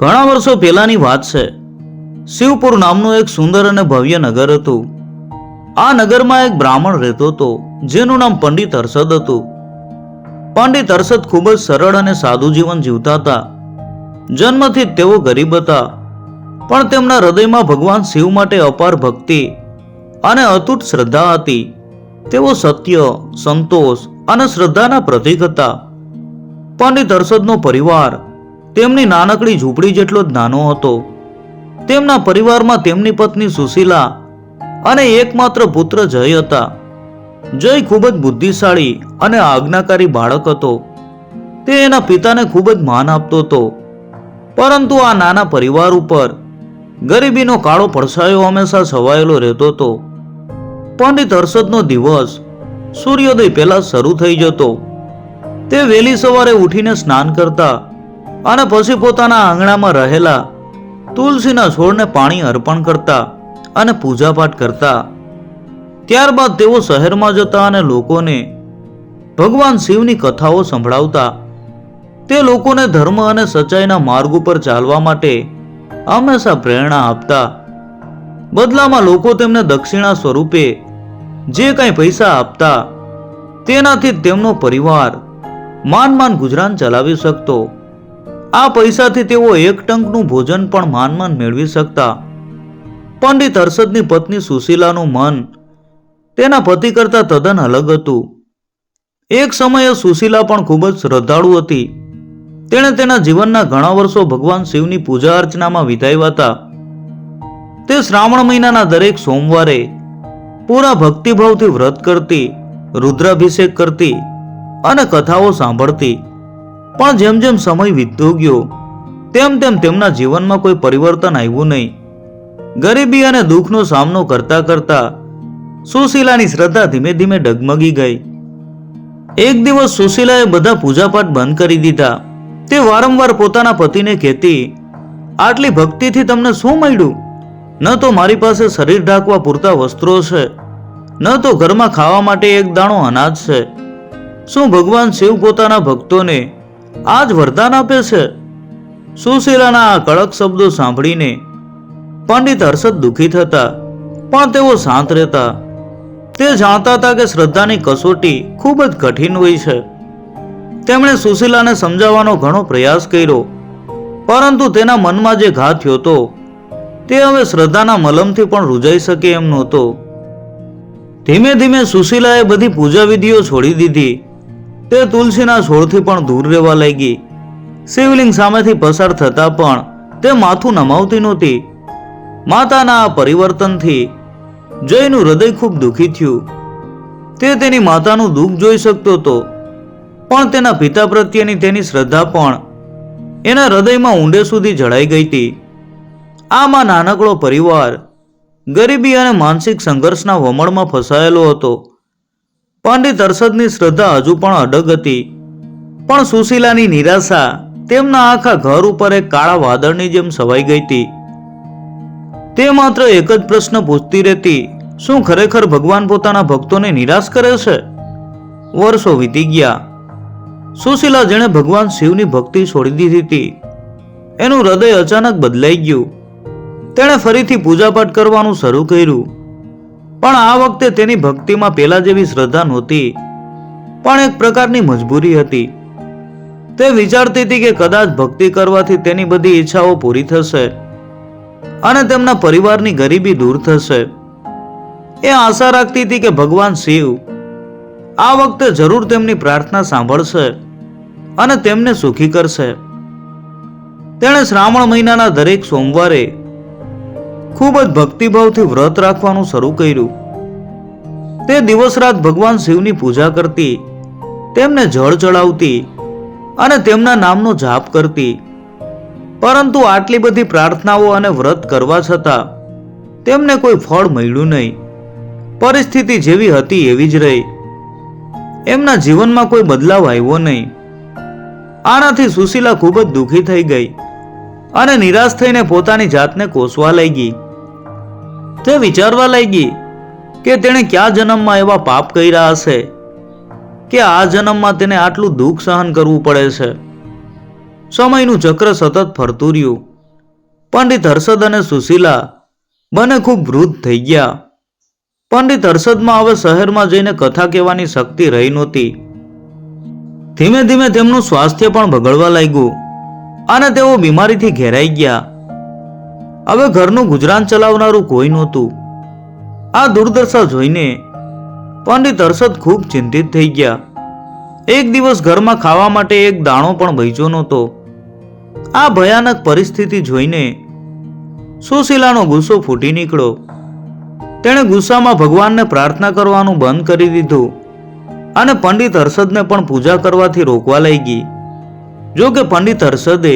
ઘણા વર્ષો પહેલાની વાત છે. શિવપુર નામનું એક સુંદર અને ભવ્ય નગર હતું. આ નગરમાં એક બ્રાહ્મણ રહેતો હતો, જેનું નામ પંડિત હર્ષદ હતું. પંડિત હર્ષદ ખૂબ જ સરળ અને સાદું જીવન જીવતા હતા. જન્મથી જ તેઓ ગરીબ હતા. પણ તેમના હૃદયમાં ભગવાન શિવ માટે અપાર ભક્તિ અને અતૂટ શ્રદ્ધા હતી. તેઓ સત્ય, સંતોષ અને શ્રદ્ધાના પ્રતીક હતા. પંડિત હર્ષદનો પરિવાર તેમની નાનકડી ઝૂંપડી જેટલો જ નાનો હતો. તેમના પરિવારમાં તેમની પત્ની સુશીલા અને એકમાત્ર પુત્ર જય હતા. જય ખૂબ જ બુદ્ધિશાળી અને આજ્ઞાકારી બાળક હતો. તે એના પિતાને ખૂબ જ માન આપતો હતો. પરંતુ આ નાના પરિવાર ઉપર ગરીબીનો કાળો પડછાયો હંમેશા છવાયેલો રહેતો હતો. પંડિત હર્ષદનો દિવસ સૂર્યોદય પહેલા શરૂ થઈ જતો. તે વહેલી સવારે ઉઠીને સ્નાન કરતા અને પછી પોતાના આંગણામાં રહેલા તુલસીના છોડને પાણી અર્પણ કરતા અને પૂજાપાઠ કરતા. ત્યારબાદ તેઓ શહેરમાં જતા અને લોકોને ભગવાન શિવની કથાઓ સંભળાવતા. તે લોકોને ધર્મ અને સચ્ચાઈના માર્ગ ઉપર ચાલવા માટે હંમેશા પ્રેરણા આપતા. બદલામાં લોકો તેમને દક્ષિણા સ્વરૂપે જે કંઈ પૈસા આપતા, તેનાથી તેમનો પરિવાર માન માન ગુજરાન ચલાવી શકતો. આ પૈસાથી તેઓ એક ટંકનું ભોજન પણ માન માન મેળવી શકતા. પંડિત હર્ષદની પત્ની સુશીલાનું મન તેના પતિ કરતા તદ્દન અલગ હતું. એક સમયે સુશીલા પણ ખૂબ જ શ્રદ્ધાળુ હતી. તેણે તેના જીવનના ઘણા વર્ષો ભગવાન શિવની પૂજા અર્ચનામાં વિતાવ્યા હતા. તે શ્રાવણ મહિનાના દરેક સોમવારે પૂરા ભક્તિભાવથી વ્રત કરતી, રુદ્રાભિષેક કરતી અને કથાઓ સાંભળતી. પણ જેમ જેમ સમય વીતતો ગયો, તેમ તેમ તેમના જીવનમાં કોઈ પરિવર્તન આવ્યું નહીં. ગરીબી અને દુઃખનો સામનો કરતા કરતા સુશીલાની શ્રદ્ધા ધીમે ધીમે ડગમગી ગઈ. એક દિવસ સુશીલાએ બધા પૂજાપાઠ બંધ કરી દીધા. તે વારંવાર પોતાના પતિને કહેતી, આટલી ભક્તિથી તમને શું મળ્યું? ન તો મારી પાસે શરીર ઢાંકવા પૂરતા વસ્ત્રો છે. ન તો ઘરમાં ખાવા માટે એક દાણો અનાજ છે. શું ભગવાન શિવ પોતાના ભક્તોને આ જ વરદાન આપે છે. સુશીલાના આ કડક શબ્દો સાંભળીને પંડિત હર્ષદ દુઃખી થતા, પણ તેઓ શાંત રહેતા. તે જાણતા હતા કે શ્રદ્ધાની કસોટી ખૂબ જ કઠિન હોય છે. તેમણે સુશીલાને સમજાવવાનો ઘણો પ્રયાસ કર્યો, પરંતુ તેના મનમાં જે ઘા થયો હતો, તે હવે શ્રદ્ધાના મલમથી પણ રૂજાઈ શકે એમ નહોતો. ધીમે ધીમે સુશીલાએ બધી પૂજા વિધિઓ છોડી દીધી. તે તુલસીના છોડથી પણ દૂર રહેવા લાગી. શિવલિંગ સામેથી પસાર થતા પણ તે માથું નમાવતી નહોતી. માતાના આ પરિવર્તનથી જયનું હૃદય ખૂબ દુઃખી થયું. તે તેની માતાનું દુઃખ જોઈ શકતો હતો, પણ તેના પિતા પ્રત્યેની તેની શ્રદ્ધા પણ એના હૃદયમાં ઊંડે સુધી જળાઈ ગઈ હતી. આમાં નાનકડો પરિવાર ગરીબી અને માનસિક સંઘર્ષના વમળમાં ફસાયેલો હતો. પંડિત હર્ષદની શ્રદ્ધા હજુ પણ અડગ હતી. પણ સુશીલાની નિરાશા તેમના આખા ઘર ઉપર એક કાળા વાદળની જેમ સવાઈ ગઈ હતી. તે માત્ર એક જ પ્રશ્ન પૂછતી રહેતી, શું ખરેખર ભગવાન પોતાના ભક્તોને નિરાશ કરે છે? વર્ષો વીતી ગયા. સુશીલા જેણે ભગવાન શિવની ભક્તિ છોડી દીધી હતી. એનું હૃદય અચાનક બદલાઈ ગયું. તેણે ફરીથી પૂજાપાઠ કરવાનું શરૂ કર્યું. પણ આ વખતે તેની ભક્તિમાં પેલા જેવી શ્રદ્ધા નહોતી, પણ એક પ્રકારની મજબૂરી હતી. તે વિચારતી હતી કે કદાચ ભક્તિ કરવાથી તેની બધી ઈચ્છાઓ પૂરી થશે અને તેમના પરિવારની ગરીબી દૂર થશે. એ આશા રાખતી હતી કે ભગવાન શિવ આ વખતે જરૂર તેમની પ્રાર્થના સાંભળશે અને તેમને સુખી કરશે. તેણે શ્રાવણ મહિનાના દરેક સોમવારે ખૂબ જ ભક્તિભાવથી વ્રત રાખવાનું શરૂ કર્યું. તે દિવસ રાત ભગવાન શિવની પૂજા કરતી, તેમને જળ ચડાવતી અને તેમના નામનો જાપ કરતી. પરંતુ આટલી બધી પ્રાર્થનાઓ અને વ્રત કરવા છતાં તેમને કોઈ ફળ મળ્યું નહીં. પરિસ્થિતિ જેવી હતી એવી જ રહી. એમના જીવનમાં કોઈ બદલાવ આવ્યો નહીં. આનાથી સુશીલા ખૂબ જ દુઃખી થઈ ગઈ. અને નિરાશ થઈને પોતાની જાતને કોસવા લાગી. તે વિચારવા લાગી કે તેણે કયા જન્મમાં એવા પાપ કર્યા હશે, કે આ જન્મમાં તેને આટલું દુઃખ સહન કરવું પડે છે. સમયનું ચક્ર સતત ફરતું રહ્યું. પંડિત હર્ષદ અને સુશીલા બંને ખૂબ વૃદ્ધ થઈ ગયા. પંડિત હર્ષદમાં હવે શહેરમાં જઈને કથા કહેવાની શક્તિ રહી નહોતી. ધીમે ધીમે તેમનું સ્વાસ્થ્ય પણ બગડવા લાગ્યું. અને તેઓ બીમારીથી ઘેરાઈ ગયા. હવે ઘરનું ગુજરાન ચલાવનારું કોઈ નહોતું. આ દુર્દશા જોઈને પંડિત હર્ષદ ખૂબ ચિંતિત થઈ ગયા. એક દિવસ ઘરમાં ખાવા માટે એક દાણો પણ બચ્યો નહોતો. આ ભયાનક પરિસ્થિતિ જોઈને સુશીલાનો ગુસ્સો ફૂટી નીકળ્યો. તેણે ગુસ્સામાં ભગવાનને પ્રાર્થના કરવાનું બંધ કરી દીધું અને પંડિત હર્ષદને પણ પૂજા કરવાથી રોકવા લાગી. જો કે પંડિત હર્ષદે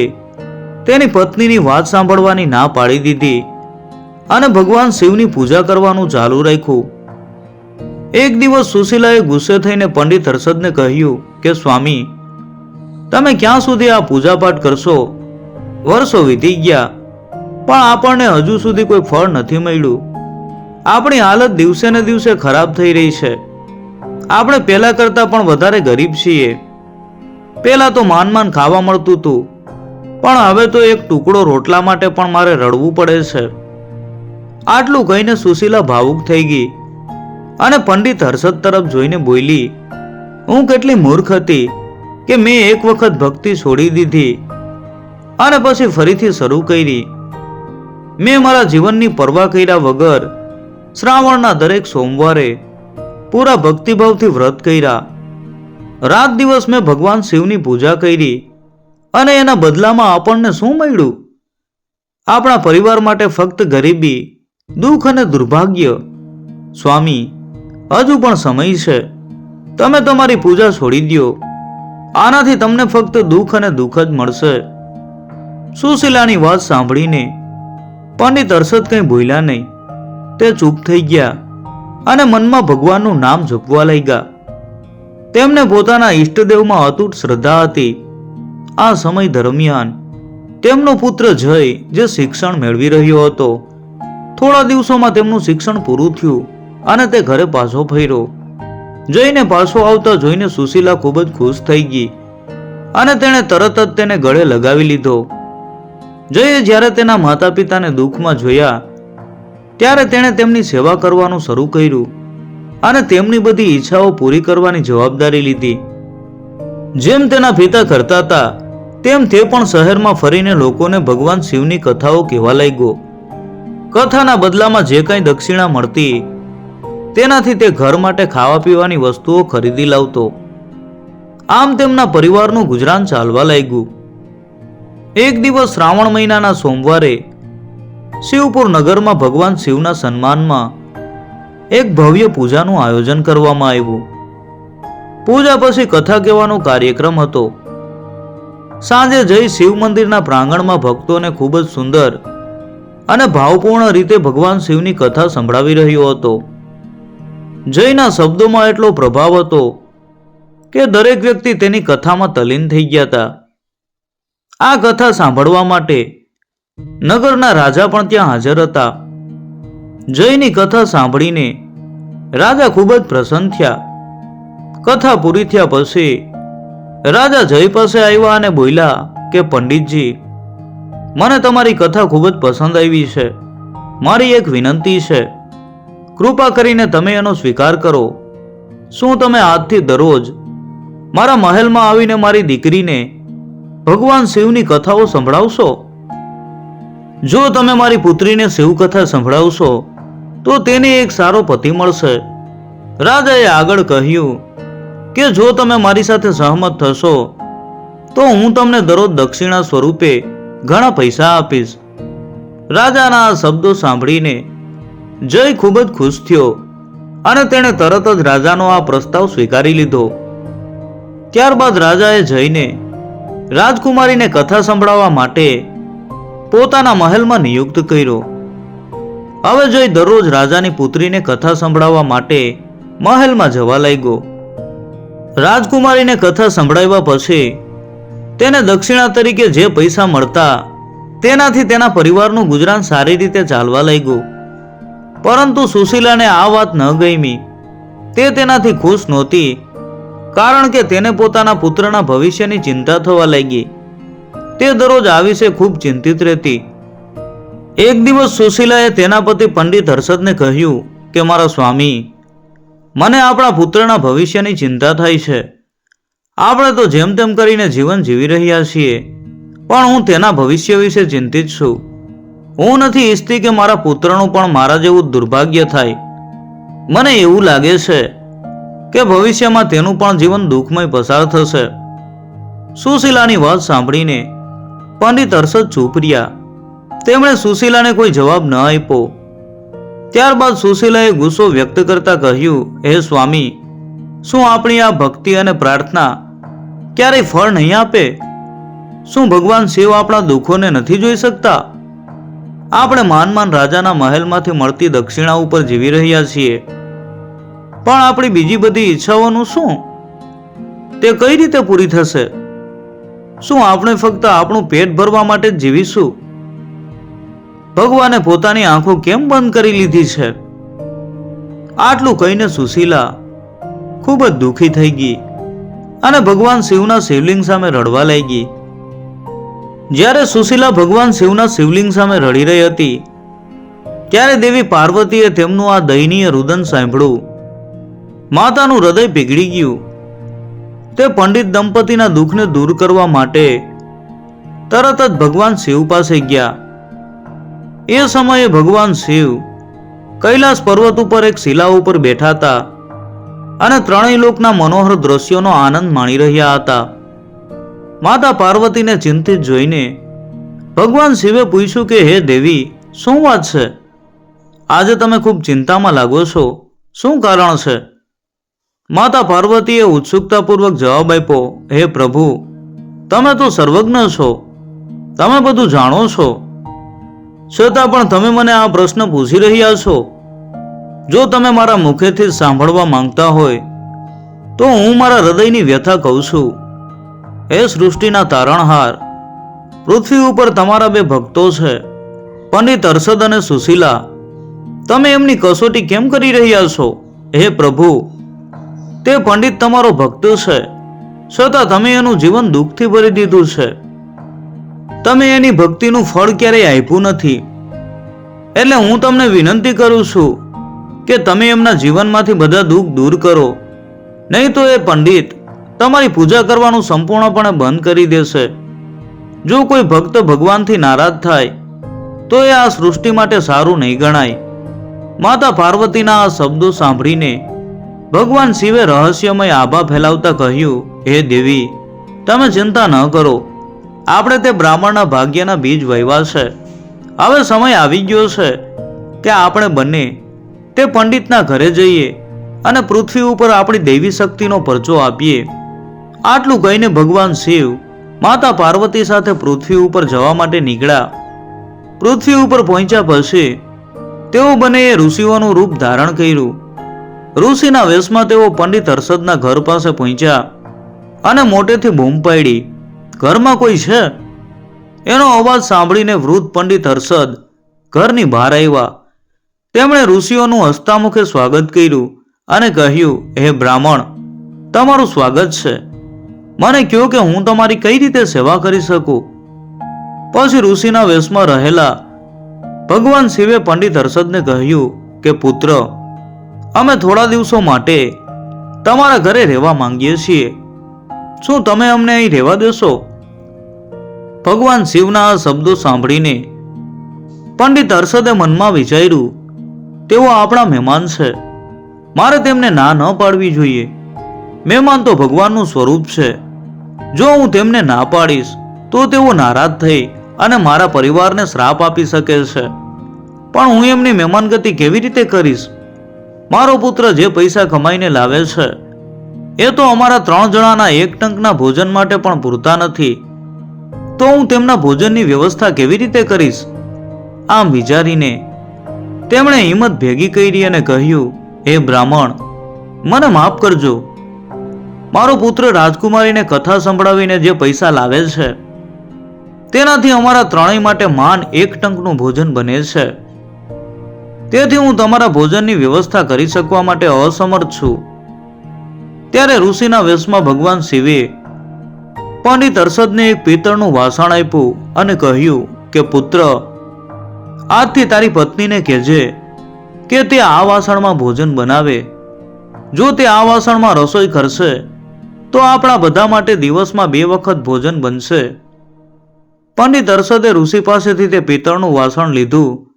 તેની પત્નીની વાત સાંભળવાની ના પાડી દીધી અને ભગવાન શિવની પૂજા કરવાનું ચાલુ રાખ્યું. એક દિવસ સુશીલાએ ગુસ્સે થઈને પંડિત હર્ષદને કહ્યું કે, સ્વામી, તમે ક્યાં સુધી આ પૂજાપાઠ કરશો? વર્ષો વીતી ગયા, પણ આપણને હજુ સુધી કોઈ ફળ નથી મળ્યું. આપણી હાલત દિવસે ને દિવસે ખરાબ થઈ રહી છે. આપણે પહેલા કરતાં પણ વધારે ગરીબ છીએ. પહેલા તો માન માન ખાવા મળતું હતું પણ હવે તો એક ટુકડો રોટલા માટે પણ મારે રડવું પડે છે. આટલું કહીને સુશીલા ભાવુક થઈ ગઈ અને પંડિત હર્ષદ તરફ જોઈને બોલી, હું કેટલી મૂર્ખ હતી કે મેં એક વખત ભક્તિ છોડી દીધી અને પછી ફરીથી શરૂ કરી. મેં મારા જીવનની પરવા કર્યા વગર શ્રાવણના દરેક સોમવારે પૂરા ભક્તિભાવથી વ્રત કર્યા રાત દિવસ મેં ભગવાન શિવની પૂજા કરી અને એના બદલામાં આપણને શું મળ્યું? આપણા પરિવાર માટે ફક્ત ગરીબી, દુઃખ અને દુર્ભાગ્ય. સ્વામી, હજુ પણ સમય છે. તમે તમારી પૂજા છોડી દો આનાથી તમને ફક્ત દુઃખ અને દુઃખ જ મળશે. સુશીલાની વાત સાંભળીને પંડિત અરસદ કંઈ ભૂલ્યા નહીં. તે ચૂપ થઈ ગયા અને મનમાં ભગવાનનું નામ જપવા લાગ્યા. તેમને પોતાના ઈષ્ટદેવમાં અતૂટ શ્રદ્ધા હતી. આ સમય દરમિયાન તેમનો પુત્ર જય જે શિક્ષણ મેળવી રહ્યો હતો. થોડા દિવસોમાં તેમનું શિક્ષણ પૂરું થયું અને તે ઘરે પાછો ફર્યો. જઈને પાછો આવતા જોઈને સુશીલા ખૂબ જ ખુશ થઈ ગઈ અને તેણે તરત જ તેને ગળે લગાવી લીધો. જયે જ્યારે તેના માતા પિતાને દુઃખમાં જોયા, ત્યારે તેણે તેમની સેવા કરવાનું શરૂ કર્યું. અને તેમની બધી ઈચ્છાઓ પૂરી કરવાની જવાબદારી લીધી. જેમ તેના પિતા કરતા હતા, તેમ તે પણ શહેરમાં ફરીને લોકોને ભગવાન શિવની કથાઓ કહેવા લાગ્યો. કથાના બદલામાં જે કંઈ દક્ષિણા મળતી, તેનાથી તે ઘર માટે ખાવા પીવાની વસ્તુઓ ખરીદી લાવતો. આમ તેમના પરિવારનું ગુજરાન ચાલવા લાગ્યું. એક દિવસ શ્રાવણ મહિનાના સોમવારે, શિવપુર નગરમાં ભગવાન શિવના સન્માનમાં એક ભવ્ય પૂજાનું આયોજન કરવામાં આવ્યું. પૂજા પછી કથા કહેવાનો કાર્યક્રમ હતો. સાંજે જઈ શિવ મંદિરના પ્રાંગણમાં ભક્તોને ખૂબ જ સુંદર અને ભાવપૂર્ણ રીતે ભગવાન શિવની કથા સંભળાવી રહ્યો હતો. જયના શબ્દોમાં એટલો પ્રભાવ હતો કે દરેક વ્યક્તિ તેની કથામાં તલીન થઈ ગયા હતા. આ કથા સાંભળવા માટે નગરના રાજા પણ ત્યાં હાજર હતા. જયની કથા સાંભળીને રાજા ખૂબ જ પ્રસન્ન થયા. કથા પૂરી થયા પછી રાજા જય પાસે આવ્યા અને બોલ્યા કે, પંડિતજી, મને તમારી કથા ખૂબ જ પસંદ આવી છે. મારી એક વિનંતી છે. કૃપા કરીને તમે એનો સ્વીકાર કરો. શું તમે આજથી દરરોજ મારા મહેલમાં આવીને મારી દીકરીને ભગવાન શિવની કથાઓ સંભળાવશો? જો તમે મારી પુત્રીને શિવકથા સંભળાવશો તો તેને એક સારો પતિ મળશે. રાજાએ આગળ કહ્યું, કે જો તમે મારી સાથે સહમત થશો, તો હું તમને દરરોજ દક્ષિણા સ્વરૂપે ઘણા પૈસા આપીશ. રાજાના આ શબ્દો સાંભળીને જય ખૂબ જ ખુશ થયો અને તેણે તરત જ રાજાનો આ પ્રસ્તાવ સ્વીકારી લીધો. ત્યારબાદ રાજાએ જઈને રાજકુમારીને કથા સંભળાવવા માટે પોતાના મહેલમાં નિયુક્ત કર્યો. હવે જોઈ દરરોજ રાજાની પુત્રીને કથા સંભળાવવા માટે મહેલમાં જવા લાગ્યો. રાજકુમારીને કથા સંભળાવ્યા પછી તેને દક્ષિણા તરીકે જે પૈસા મળતા તેનાથી તેના પરિવારનું ગુજરાન સારી રીતે ચાલવા લાગ્યું. પરંતુ સુશીલાને આ વાત ન ગમી. તે તેનાથી ખુશ નહોતી, કારણ કે તેને પોતાના પુત્રના ભવિષ્યની ચિંતા થવા લાગી. તે દરરોજ આ વિશે ખૂબ ચિંતિત રહેતી. એક દિવસ સુશીલાએ તેના પતિ પંડિત હર્ષદને કહ્યું કે, મારા સ્વામી, મને આપણા પુત્રના ભવિષ્યની ચિંતા થાય છે. આપણે તો જેમ તેમ કરીને જીવન જીવી રહ્યા છીએ, પણ હું તેના ભવિષ્ય વિશે ચિંતિત છું. હું નથી ઈચ્છતી કે મારા પુત્રનું પણ મારા જેવું દુર્ભાગ્ય થાય. મને એવું લાગે છે કે ભવિષ્યમાં તેનું પણ જીવન દુઃખમય પસાર થશે. સુશીલાની વાત સાંભળીને પંડિત હર્ષદ ચૂપ રહ્યા. તેમણે સુશીલાને કોઈ જવાબ ન આપ્યો. ત્યારબાદ સુશીલાએ ગુસ્સો વ્યક્ત કરતા કહ્યું, હે સ્વામી, શું આપણી આ ભક્તિ અને પ્રાર્થના ક્યારેય ફળ નહીં આપે? શું ભગવાન શિવ આપણા દુઃખોને નથી જોઈ શકતા? આપણે માનમાન રાજાના મહેલમાંથી મળતી દક્ષિણા ઉપર જીવી રહ્યા છીએ. પણ આપણી બીજી બધી ઈચ્છાઓનું શું? તે કઈ રીતે પૂરી થશે? શું આપણે ફક્ત આપણું પેટ ભરવા માટે જ જીવીશું? ભગવાને પોતાની આંખો કેમ બંધ કરી લીધી છે? આટલું કહીને સુશીલા ખૂબ જ દુઃખી થઈ ગઈ અને ભગવાન શિવના શિવલિંગ સામે રડવા લાગી. જ્યારે સુશીલા ભગવાન શિવના શિવલિંગ સામે રડી રહી હતી, ત્યારે દેવી પાર્વતીએ તેમનું આ દયનીય રુદન સાંભળ્યું. માતાનું હૃદય પીગળી ગયું. તે પંડિત દંપતીના દુઃખને દૂર કરવા માટે તરત જ ભગવાન શિવ પાસે ગયા. એ સમયે ભગવાન શિવ કૈલાસ પર્વત ઉપર એક શિલા ઉપર બેઠા હતા અને ત્રણેય લોકના મનોહર દ્રશ્યોનો આનંદ માણી રહ્યા હતા. માતા પાર્વતીને ચિંતિત જોઈને ભગવાન શિવે પૂછ્યું કે, હે દેવી, શું વાત છે? આજે તમે ખૂબ ચિંતામાં લાગો છો. શું કારણ છે? માતા પાર્વતીએ ઉત્સુકતાપૂર્વક જવાબ આપ્યો, હે પ્રભુ, તમે તો સર્વજ્ઞ છો. તમે બધું જાણો છો. છતાં પણ તમે મને આ પ્રશ્ન પૂછી રહ્યા છો? જો તમે મારા મુખેથી સાંભળવા માંગતા હોય, તો હું મારા હૃદયની વ્યથા કહું છું. હે સૃષ્ટિના તારણહાર, પૃથ્વી ઉપર તમારા બે ભક્તો છે, પંડિત અરસદ અને સુશીલા. તમે એમની કસોટી કેમ કરી રહ્યા છો? હે પ્રભુ, તે પંડિત તમારો ભક્ત છે. છતાં તમે એનું જીવન દુઃખથી ભરી દીધું છે. તમે એની ભક્તિનું ફળ ક્યારેય આપ્યું નથી. એટલે હું તમને વિનંતી કરું છું કે તમે એમના જીવનમાંથી બધા દુઃખ દૂર કરો. નહીં તો એ પંડિત તમારી પૂજા કરવાનું સંપૂર્ણપણે બંધ કરી દેશે. જો કોઈ ભક્ત ભગવાનથી નારાજ થાય, તો એ આ સૃષ્ટિ માટે સારું નહીં ગણાય. માતા પાર્વતીના આ શબ્દો સાંભળીને ભગવાન શિવે રહસ્યમય આભા ફેલાવતા કહ્યું, હે દેવી, તમે ચિંતા ન કરો. આપણે તે બ્રાહ્મણના ભાગ્યના બીજ વહેવા છે. હવે સમય આવી ગયો છે કે આપણે બંને તે પંડિતના ઘરે જઈએ અને પૃથ્વી ઉપર આપણી દૈવી શક્તિનો પરચો આપીએ. આટલું કહીને ભગવાન શિવ માતા પાર્વતી સાથે પૃથ્વી ઉપર જવા માટે નીકળ્યા. પૃથ્વી ઉપર પહોંચ્યા પછી તેઓ બંનેએ ઋષિઓનું રૂપ ધારણ કર્યું. ઋષિના વેશમાં તેઓ પંડિત હર્ષદના ઘર પાસે પહોંચ્યા અને મોટેથી બૂમ પાડી. ઘરમાં કોઈ છે? એનો અવાજ સાંભળીને વૃદ્ધ પંડિત હર્ષદ ઘરની બહાર આવ્યા. તેમણે ઋષિઓનું હસ્તામુખે સ્વાગત કર્યું અને કહ્યું, હે બ્રાહ્મણ, તમારું સ્વાગત છે. મને કહો કે હું તમારી કઈ રીતે સેવા કરી શકું? પછી ઋષિના વેશમાં રહેલા ભગવાન શિવે પંડિત હર્ષદને કહ્યું કે, પુત્ર, અમે થોડા દિવસો માટે તમારા ઘરે રહેવા માંગીએ છીએ. શું તમે અમને અહીં રહેવા દેશો? ભગવાન શિવના આ શબ્દો સાંભળીને પંડિત હર્ષદે મનમાં વિચાર્યું, તેઓ આપણા મહેમાન છે. મારે તેમને ના ન પાડવી જોઈએ. મહેમાન તો ભગવાનનું સ્વરૂપ છે. જો હું તેમને ના પાડીશ, તો તેઓ નારાજ થઈ અને મારા પરિવારને શ્રાપ આપી શકે છે. પણ હું એમની મહેમાનગતિ કેવી રીતે કરીશ? મારો પુત્ર જે પૈસા કમાઈને લાવે છે એ તો અમારા ત્રણ જણાના એક ટંકના ભોજન માટે પણ પૂરતા નથી. તો હું તેમના ભોજનની વ્યવસ્થા કેવી રીતે કરીશ? આમ વિચારીને તેમણે હિંમત ભેગી કરી અને કહ્યું, હે બ્રાહ્મણ, મને માફ કરજો. મારો પુત્ર રાજકુમારીને કથા સંભળાવીને જે પૈસા લાવે છે, તેનાથી અમારા ત્રણેય માટે માન એક ટંકનું ભોજન બને છે. તેથી હું તમારા ભોજનની વ્યવસ્થા કરી શકવા માટે અસમર્થ છું. ત્યારે ઋષિના વેશમાં ભગવાન શિવે પંડિત હર્ષદને એક પિત્તળનું વાસણ આપ્યું અને કહ્યું કે, પુત્ર, આજથી તારી પત્નીને કહેજે કે તે આ વાસણમાં ભોજન બનાવે. જો તે આ વાસણમાં રસોઈ કરશે, તો આપણા બધા માટે દિવસમાં બે વખત ભોજન બનશે. પંડિત હર્ષદે ઋષિ પાસેથી તે પિત્તળનું વાસણ લીધું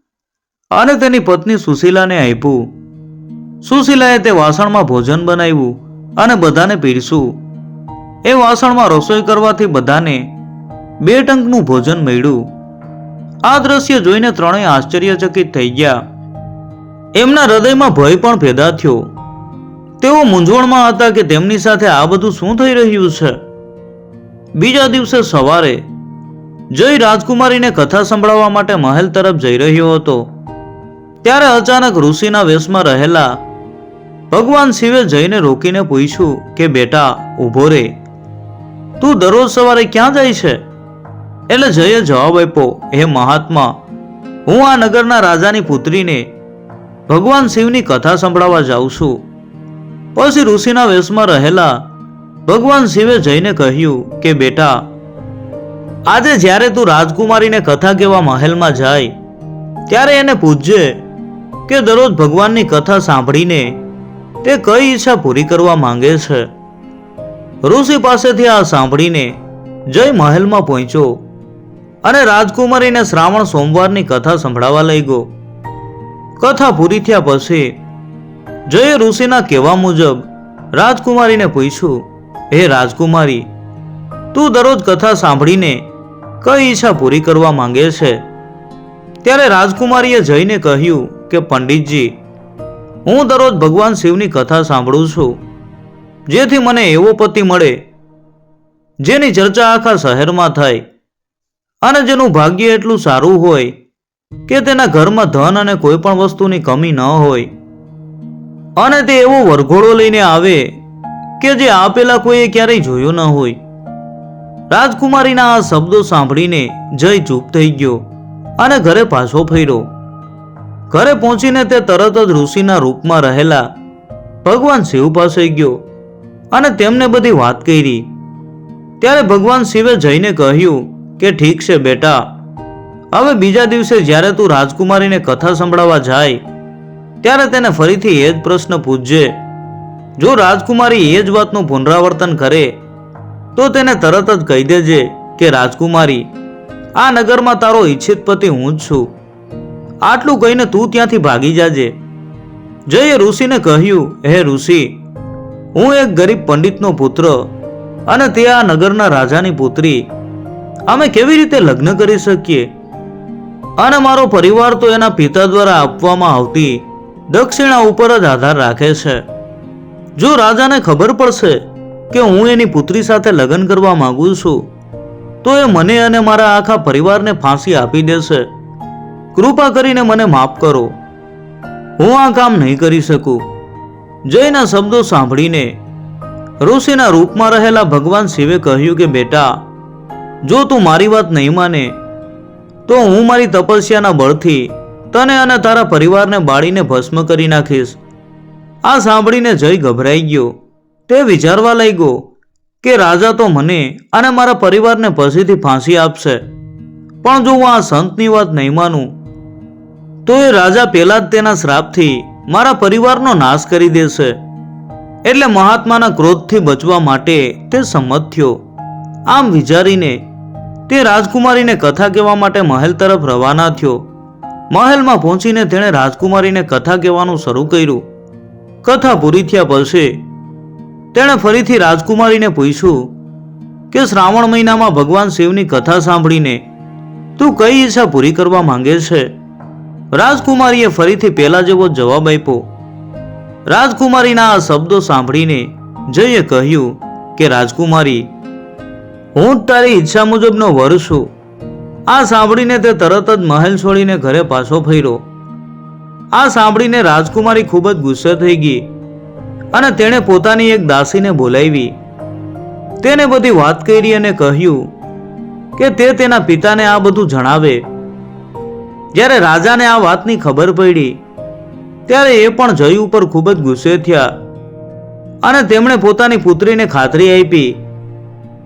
અને તેની પત્ની સુશીલાને આપ્યું. સુશીલાએ તે વાસણમાં ભોજન બનાવ્યું અને બધાને પીરસ્યું એ વાસણમાં રસોઈ કરવાથી બધાને બે ટંકનું ભોજન મળ્યું. આ દ્રશ્ય જોઈને ત્રણેય આશ્ચર્યચકિત થઈ ગયા. એમના હૃદયમાં ભય પણ પેદા થયો. તેઓ મૂંઝવણમાં હતા કે તેમની સાથે આ બધું શું થઈ રહ્યું છે? બીજા દિવસે સવારે જય રાજકુમારીને કથા સંભળાવવા માટે મહેલ તરફ જઈ રહ્યો હતો. ત્યારે અચાનક ઋષિના વેશમાં રહેલા ભગવાન શિવે જઈને રોકીને પૂછ્યું કે, બેટા, ઊભો રે. તું દરરોજ સવારે ક્યાં જાય છે? એટલે જયે જવાબ આપ્યો, હે મહાત્મા, હું આ નગરના રાજાની પુત્રીને ભગવાન શિવની કથા સંભળાવવા જાઉં છું. પછી ઋષિના વેશમાં રહેલા ભગવાન શિવે જઈને કહ્યું કે, બેટા, આજે જ્યારે તું રાજકુમારીને કથા કહેવા મહેલમાં જાય, ત્યારે એને પૂછજે કે દરરોજ ભગવાનની કથા સાંભળીને તે કઈ ઈચ્છા પૂરી કરવા માંગે છે? ઋષિ પાસેથી આ સાંભળીને જય મહેલમાં પહોંચ્યો અને રાજકુમારીને શ્રાવણ સોમવારની કથા સંભળાવા લઈ ગયો. કથા પૂરી થયા પછી જયે ઋષિના કહેવા મુજબ રાજકુમારીને પૂછ્યું, હે રાજકુમારી, તું દરરોજ કથા સાંભળીને કઈ ઈચ્છા પૂરી કરવા માંગે છે? ત્યારે રાજકુમારીએ જઈને કહ્યું કે, પંડિતજી હું દરરોજ ભગવાન શિવની કથા સાંભળું છું, જેથી મને એવો પતિ મળે, જેની ચર્ચા આખા શહેરમાં થાય, અને જેનું ભાગ્ય એટલું સારું હોય, કે તેના ઘરમાં ધન અને કોઈ પણ વસ્તુની કમી ન હોય. અને તે એવો વરઘોડો લઈને આવે, કે જે આપેલા કોઈએ ક્યારેય જોયો ન હોય. રાજકુમારીના આ શબ્દો સાંભળીને જય ચૂપ થઈ ગયો, અને ઘરે પાછો ફર્યો. ઘરે પહોંચીને તે તરત જ ઋષિના રૂપમાં રહેલા ભગવાન શિવ પાસે ગયો અને તેમને બધી વાત કરી. ત્યારે ભગવાન શિવે જઈને કહ્યું કે ઠીક છે બેટા, હવે બીજા દિવસે જ્યારે તું રાજકુમારીને કથા સંભળાવવા જાય, ત્યારે તેને ફરીથી એ જ પ્રશ્ન પૂછજે. જો રાજકુમારી એ જ વાતનું પુનરાવર્તન કરે, તો તેને તરત જ કહી દેજે કે રાજકુમારી, આ નગરમાં તારો ઈચ્છિત પતિ હું જ છું. આટલું કહીને તું ત્યાંથી ભાગી જાજે. જયે ઋષિને કહ્યું, હે ઋષિ, હું એક ગરીબ પંડિતનો પુત્ર અને તે આ નગરના રાજાની પુત્રી. અમે કેવી રીતે લગ્ન કરી શકીએ? અને મારો પરિવાર તો એના પિતા દ્વારા આપવામાં આવતી દક્ષિણા ઉપર જ આધાર રાખે છે. જો રાજાને ખબર પડશે કે હું એની પુત્રી સાથે લગ્ન કરવા માંગુ છું, તો એ મને અને મારા આખા પરિવારને ફાંસી આપી દેશે. કૃપા કરીને મને માફ કરો. હું આ કામ નહીં કરી શકું. જયના શબ્દો સાંભળીને ઋષિના રૂપમાં રહેલા ભગવાન શિવે કહ્યું કે, બેટા, જો તું મારી વાત નહીં માને, તો હું મારી તપસ્યાના બળથી તને અને તારા પરિવારને બાળીને ભસ્મ કરી નાખીશ. આ સાંભળીને જય ગભરાઈ ગયો. તે વિચારવા લાગ્યો કે, રાજા તો મને અને મારા પરિવારને પછીથી ફાંસી આપશે. પણ જો હું આ સંતની વાત નહીં માનું તો એ રાજા પહેલા જ તેના શ્રાપથી મારા પરિવારનો નાશ કરી દેશે. એટલે મહાત્માના ક્રોધથી બચવા માટે તે સંમત થયો. આમ વિચારીને તે રાજકુમારીને કથા કહેવા માટે મહેલ તરફ રવાના થયો. મહેલમાં પહોંચીને તેણે રાજકુમારીને કથા કહેવાનું શરૂ કર્યું. કથા પૂરી થયા પછી તેણે ફરીથી રાજકુમારીને પૂછ્યું કે શ્રાવણ મહિનામાં ભગવાન શિવની કથા સાંભળીને તું કઈ ઈચ્છા પૂરી કરવા માંગે છે? રાજકુમારીએ ફરીથી પહેલા જેવો જવાબ આપ્યો. રાજકુમારીના આ શબ્દો સાંભળીને જયે કહ્યું કે, રાજકુમારી, હું તારી ઈચ્છા મુજબનો વર છું. આ સાંભળીને તે તરત જ મહેલ છોડીને ઘરે પાછો ફર્યો. આ સાંભળીને રાજકુમારી ખૂબ જ ગુસ્સે થઈ ગઈ અને તેણે પોતાની એક દાસીને બોલાવી. તેને બધી વાત કરી અને કહ્યું કે, તે તેના પિતાને આ બધું જણાવે. જ્યારે રાજાને આ વાતની ખબર પડી, ત્યારે એ પણ જય ઉપર ખૂબ જ ગુસ્સે થયા અને તેમણે પોતાની પુત્રીને ખાતરી આપી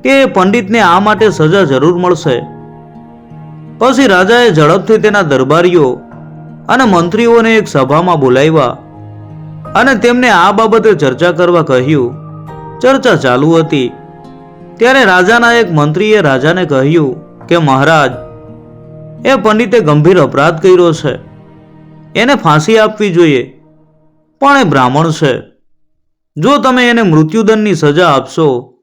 કે પંડિતને આ માટે સજા જરૂર મળશે. પછી રાજાએ ઝડપથી તેના દરબારીઓ અને મંત્રીઓને એક સભામાં બોલાવ્યા અને તેમને આ બાબતે ચર્ચા કરવા કહ્યું. ચર્ચા ચાલુ હતી. ત્યારે રાજાના એક મંત્રીએ રાજાને કહ્યું કે, મહારાજ એ પંડિતે ગંભીર અપરાધ કર્યો છે. એને ફાંસી આપવી જોઈએ. પણ એ બ્રાહ્મણ છે. જો તમે એને મૃત્યુદંડની સજા આપશો,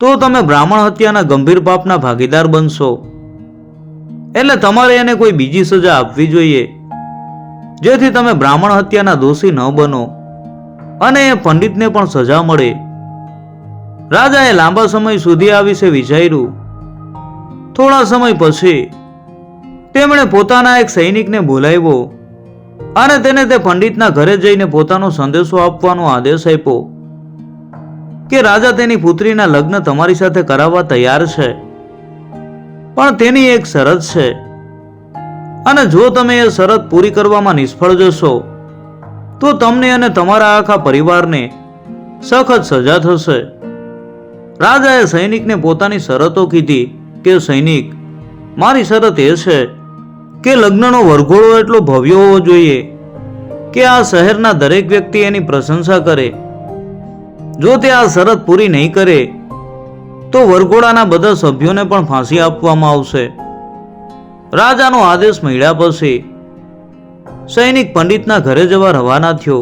તો તમે બ્રાહ્મણ હત્યાના ગંભીર પાપના ભાગીદાર બનશો. એટલે તમારે એને કોઈ બીજી સજા આપવી જોઈએ. જેથી તમે બ્રાહ્મણ હત્યાના દોષી ન બનો અને એ પંડિતને પણ સજા મળે. રાજાએ લાંબા સમય સુધી આ વિશે વિચાર્યું. થોડા સમય પછી તેમણે પોતાના એક સૈનિકને બોલાવ્યો અને તેને તે પંડિતના ઘરે જઈને પોતાનો સંદેશો આપવાનો આદેશ આપ્યો કે, રાજા, તેની પુત્રીના લગ્ન તમારી સાથે કરાવવા તૈયાર છે, પણ તેની એક શરત છે. અને જો તમે એ શરત પૂરી કરવામાં નિષ્ફળ જશો, તો તમને અને તમારા આખા પરિવારને સખત સજા થશે. રાજાએ સૈનિકને પોતાની શરતો કીધી કે, સૈનિક, મારી શરત એ છે કે લગ્નનો વરઘોડો એટલો ભવ્ય હોવો જોઈએ કે આ શહેરના દરેક વ્યક્તિ એની પ્રશંસા કરે? જો તે આ શરત પૂરી નહીં કરે, તો વરઘોડાના બધા સભ્યોને પણ ફાંસી આપવામાં આવશે. રાજાનો આદેશ મળ્યા પછી સૈનિક પંડિતના ઘરે જવા રવાના થયો.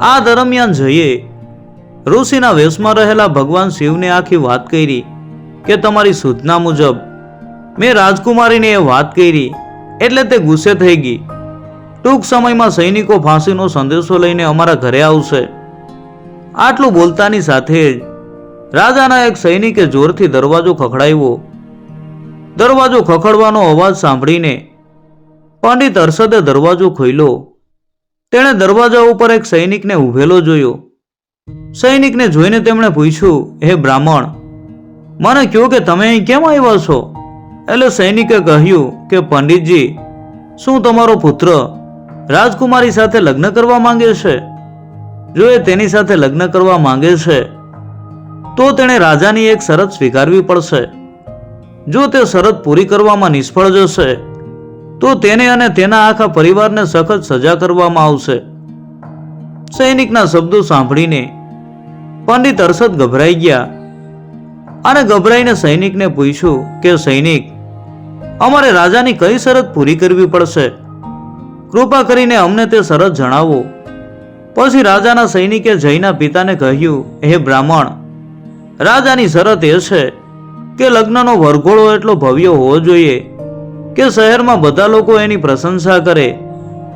આ દરમિયાન જઈએ ઋષિના વેશમાં રહેલા ભગવાન શિવને આખી વાત કરી કે તમારી સૂચના મુજબ મેં રાજકુમારીને એ વાત કરી, એટલે તે ગુસ્સે થઈ ગઈ. ટૂંક સમયમાં સૈનિકો ફાંસીનો સંદેશો લઈને અમારા ઘરે આવશે. આટલું બોલતાની સાથે જ રાજાના એક સૈનિકે જોરથી દરવાજો ખખડાવ્યો. દરવાજો ખખડવાનો અવાજ સાંભળીને પંડિત હર્ષદે દરવાજો ખોલ્યો. તેણે દરવાજા ઉપર એક સૈનિકને ઊભેલો જોયો. સૈનિકને જોઈને તેમણે પૂછ્યું, હે બ્રાહ્મણ, મને કહો કે તમે અહીં કેમ આવ્યા છો? એટલે સૈનિકે કહ્યું કે, પંડિતજી, શું તમારો પુત્ર રાજકુમારી સાથે લગ્ન કરવા માંગે છે? જો એ તેની સાથે લગ્ન કરવા માંગે છે, તો તેણે રાજાની એક શરત સ્વીકારવી પડશે. જો તે શરત પૂરી કરવામાં નિષ્ફળ જશે, તો તેને અને તેના આખા પરિવારને સખત સજા કરવામાં આવશે. સૈનિકના શબ્દો સાંભળીને પંડિત અરસદ ગભરાઈ ગયા અને ગભરાઈને સૈનિકને પૂછ્યું કે, સૈનિક અમારે રાજાની કઈ શરત પૂરી કરવી પડશે? કૃપા કરીને અમને તે શરત જણાવો. પછી રાજાના સૈનિકે જયના પિતાને કહ્યું, હે બ્રાહ્મણ, રાજાની શરત એ છે કે લગ્નનો વરઘોડો એટલો ભવ્ય હોવો જોઈએ કે શહેરમાં બધા લોકો એની પ્રશંસા કરે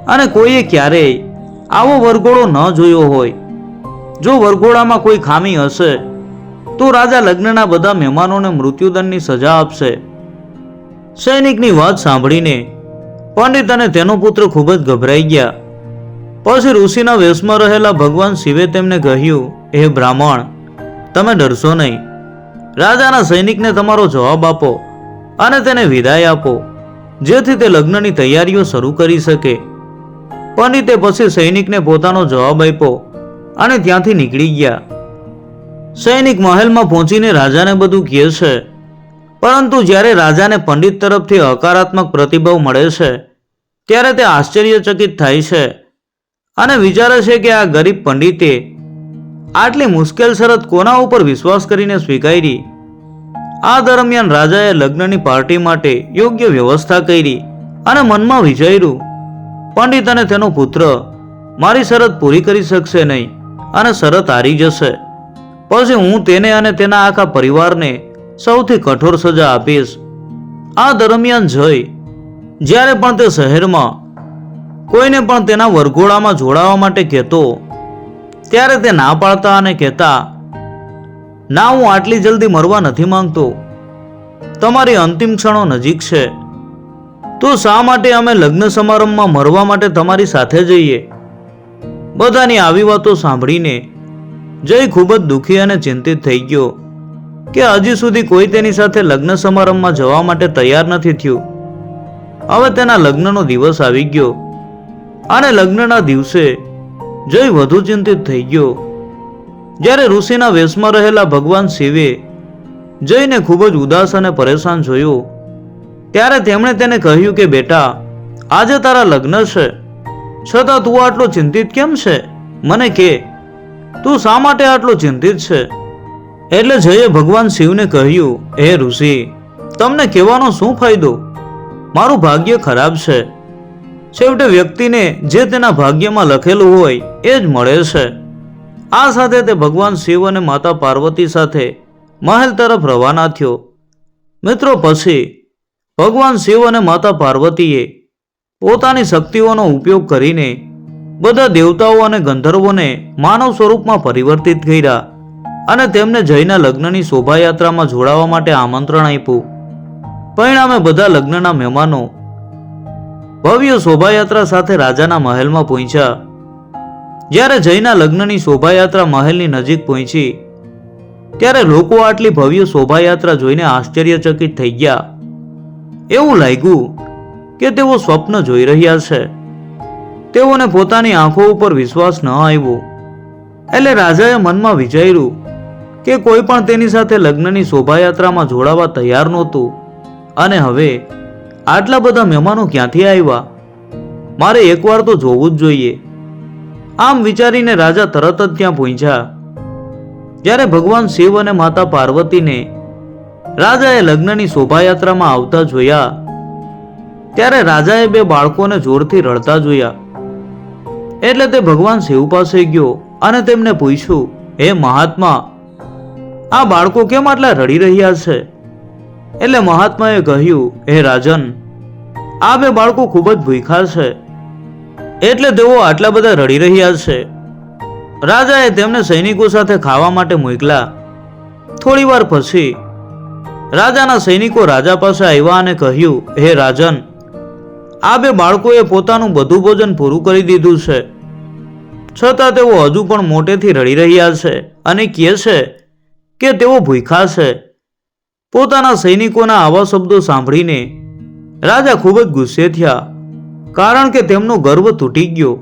અને કોઈએ ક્યારેય આવો વરઘોડો ન જોયો હોય. જો વરઘોડામાં કોઈ ખામી હશે, તો રાજા લગ્નના બધા મહેમાનોને મૃત્યુદંડની સજા આપશે. સૈનિકની વાત સાંભળીને પંડિત અને તેનો પુત્ર ખૂબ જ ગભરાઈ ગયા. પછી ઋષિના વેશમાં રહેલા ભગવાન શિવે તેમને કહ્યું, હે બ્રાહ્મણ, તમે ડરશો નહીં. રાજાના સૈનિકને તમારો જવાબ આપો અને તેને વિદાય આપો, જેથી તે લગ્નની તૈયારીઓ શરૂ કરી શકે. પંડિતે પછી સૈનિકને પોતાનો જવાબ આપ્યો અને ત્યાંથી નીકળી ગયા. સૈનિક મહેલમાં પહોંચીને રાજાને બધું કહે છે. પરંતુ જ્યારે રાજાને પંડિત તરફથી હકારાત્મક પ્રતિભાવ મળે છે, ત્યારે તે આશ્ચર્યચકિત થાય છે અને વિચારે છે કે આ ગરીબ પંડિતે આટલી મુશ્કેલ શરત કોના ઉપર વિશ્વાસ કરીને સ્વીકારી? આ દરમિયાન રાજાએ લગ્નની પાર્ટી માટે યોગ્ય વ્યવસ્થા કરી અને મનમાં વિચાર્યું, પંડિત અને તેનો પુત્ર, મારી શરત પૂરી કરી શકશે નહીં અને શરત હારી જશે. પછી હું તેને અને તેના આખા પરિવારને સૌથી કઠોર સજા આપીશ. આ દરમિયાન જય, જ્યારે પણ તે શહેરમાં કોઈને પણ તેના વરઘોડામાં જોડાવા માટે કહેતો, ત્યારે તે ના પાડતા અને કહેતા, ના, હું આટલી જલ્દી મરવા નથી માંગતો. તમારી અંતિમ ક્ષણો નજીક છે. તો શા માટે અમે લગ્ન સમારંભમાં મરવા માટે તમારી સાથે જઈએ? બધાની આવી વાતો સાંભળીને જય ખૂબ જ દુઃખી અને ચિંતિત થઈ ગયો. કે હજી સુધી કોઈ તેની સાથે લગ્ન સમારંભમાં જવા માટે તૈયાર નથી થયું. હવે તેના લગ્નનો દિવસ આવી ગયો. અને લગ્નના દિવસે જય વધુ ચિંતિત થઈ ગયો. જ્યારે ઋષિના વેશમાં રહેલા ભગવાન શિવે જયને ખૂબ જ ઉદાસ અને પરેશાન જોયો, ત્યારે તેમણે તેને કહ્યું કે, બેટા, આજે તારા લગ્ન છે. છતાં તું આટલો ચિંતિત કેમ છે? મને કે, તું શા માટે આટલો ચિંતિત છે? એટલે જયે ભગવાન શિવને કહ્યું, હે ઋષિ, તમને કહેવાનો શું ફાયદો? મારું ભાગ્ય ખરાબ છે. છેવટે વ્યક્તિને જે તેના ભાગ્યમાં લખેલું હોય એ જ મળે છે. આ સાથે તે ભગવાન શિવ અને માતા પાર્વતી સાથે મહેલ તરફ રવાના થયો. મિત્રો, પછી ભગવાન શિવ અને માતા પાર્વતીએ પોતાની શક્તિઓનો ઉપયોગ કરીને બધા દેવતાઓ અને ગંધર્વોને માનવ સ્વરૂપમાં પરિવર્તિત કર્યા. અને તેમને જયના લગ્નની શોભાયાત્રામાં જોડાવા માટે આમંત્રણ આપ્યું. પરિણામે બધા લગ્નના મહેમાનો ભવ્ય શોભાયાત્રા સાથે રાજાના મહેલમાં પહોંચ્યા. જ્યારે જયના લગ્નની શોભાયાત્રા મહેલની નજીક પહોંચી, ત્યારે લોકો આટલી ભવ્ય શોભાયાત્રા જોઈને આશ્ચર્યચકિત થઈ ગયા. એવું લાગ્યું કે તેઓ સ્વપ્ન જોઈ રહ્યા છે. તેઓને પોતાની આંખો ઉપર વિશ્વાસ ન આવ્યો. એટલે રાજાએ મનમાં વિચાર્યું કે કોઈ પણ તેની સાથે લગ્નની શોભાયાત્રામાં જોડાવા તૈયાર નહોતું. અને હવે, આટલા બધા મહેમાનો ક્યાંથી આવ્યા? મારે એકવાર તો જોવું જ જોઈએ. આમ વિચારીને રાજા તરત જ ત્યાં પહોંચ્યા. જ્યારે ભગવાન શિવ અને માતા પાર્વતીને રાજાએ લગ્નની શોભાયાત્રામાં આવતા જોયા, ત્યારે રાજાએ બે બાળકોને જોરથી રડતા જોયા. એટલે તે ભગવાન શિવ પાસે ગયો અને તેમને પૂછ્યું, હે મહાત્મા આ બાળકો કેમ આટલા રડી રહ્યા છે? એટલે મહાત્માએ કહ્યું, હે રાજન, આ બે બાળકો ખૂબ જ ભૂખા છે. એટલે તેઓ આટલા બધા રડી રહ્યા છે. રાજાએ તેમને સૈનિકો સાથે ખાવા માટે મોકલા થોડી વાર પછી, રાજાના સૈનિકો રાજા પાસે આવ્યા અને કહ્યું, હે રાજન, આ બે બાળકોએ પોતાનું બધું ભોજન પૂરું કરી દીધું છે. છતાં તેઓ હજુ પણ મોટેથી રડી રહ્યા છે અને કહે છે કે તેઓ ભૂખા છે. પોતાના સૈનિકોના આવા શબ્દો સાંભળીને રાજા ખૂબ જ ગુસ્સે થયા, કારણ કે તેમનો ગર્વ તૂટી ગયો.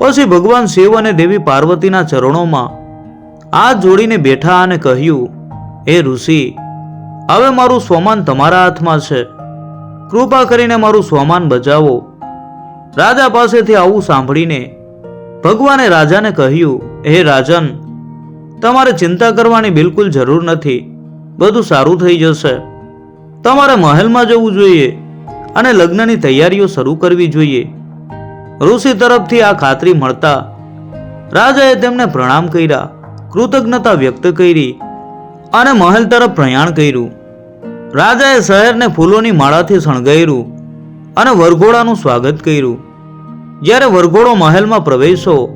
પછી ભગવાન શિવ અને દેવી પાર્વતીના ચરણોમાં આ જોડીને બેઠા અને કહ્યું, હે ઋષિ, હવે મારું સ્વમાન તમારા હાથમાં છે. કૃપા કરીને મારું સ્વમાન બચાવો. રાજા પાસેથી આવું સાંભળીને ભગવાને રાજાને કહ્યું, હે રાજન તમારે ચિંતા કરવાની બિલકુલ જરૂર નથી. બધું સારું થઈ જશે. તમારે મહેલમાં જવું જોઈએ અને લગ્નની તૈયારીઓ શરૂ કરવી જોઈએ. ઋષિ તરફથી આ ખાતરી મળતા રાજાએ તેમને પ્રણામ કર્યા, કૃતજ્ઞતા વ્યક્ત કરી અને મહેલ તરફ પ્રયાણ કર્યું. રાજાએ શહેરને ફૂલોની માળાથી શણગાર્યું અને વરઘોડાનું સ્વાગત કર્યું. જ્યારે વરઘોડો મહેલમાં પ્રવેશ્યો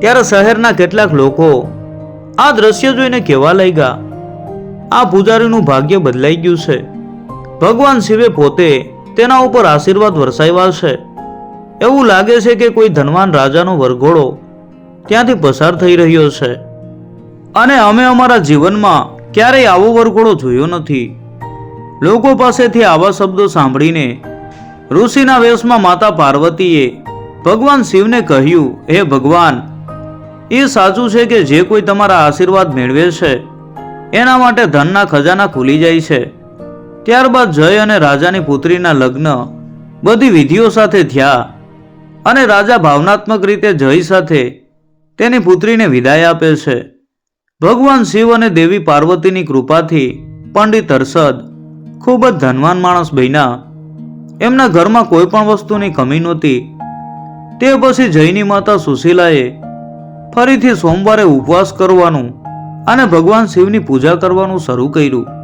ત્યારે શહેરના કેટલાક લોકો આ દ્રશ્ય જોઈને કહેવા લાગ્યા, આ પૂજારીનું ભાગ્ય બદલાઈ ગયું છે. ભગવાન શિવે પોતે તેના ઉપર આશીર્વાદ વરસાવ્યા છે. એવું લાગે છે કે કોઈ ધનવાન રાજાનો વરઘોડો ત્યાંથી પસાર થઈ રહ્યો છે. અને અમે અમારા જીવનમાં ક્યારેય આવો વરઘોડો જોયો નથી. લોકો પાસેથી આવા શબ્દો સાંભળીને ઋષિના વેશમાં માતા પાર્વતીએ ભગવાન શિવને કહ્યું, હે ભગવાન એ સાચું છે કે જે કોઈ તમારા આશીર્વાદ મેળવે છે, એના માટે ધનના ખજાના ખુલી જાય છે. ત્યારબાદ જય અને રાજાની પુત્રીના લગ્ન બધી વિધિઓ સાથે થયા અને રાજા ભાવનાત્મક રીતે જય સાથે તેની પુત્રીને વિદાય આપે છે. ભગવાન શિવ અને દેવી પાર્વતીની કૃપાથી પંડિત હર્ષદ ખૂબ જ ધનવાન માણસ બન્યા. એમના ઘરમાં કોઈ પણ વસ્તુની કમી નહોતી. તે પછી જયની માતા સુશીલાએ ફરીથી સોમવારે ઉપવાસ કરવાનું અને ભગવાન શિવની પૂજા કરવાનું શરૂ કર્યું.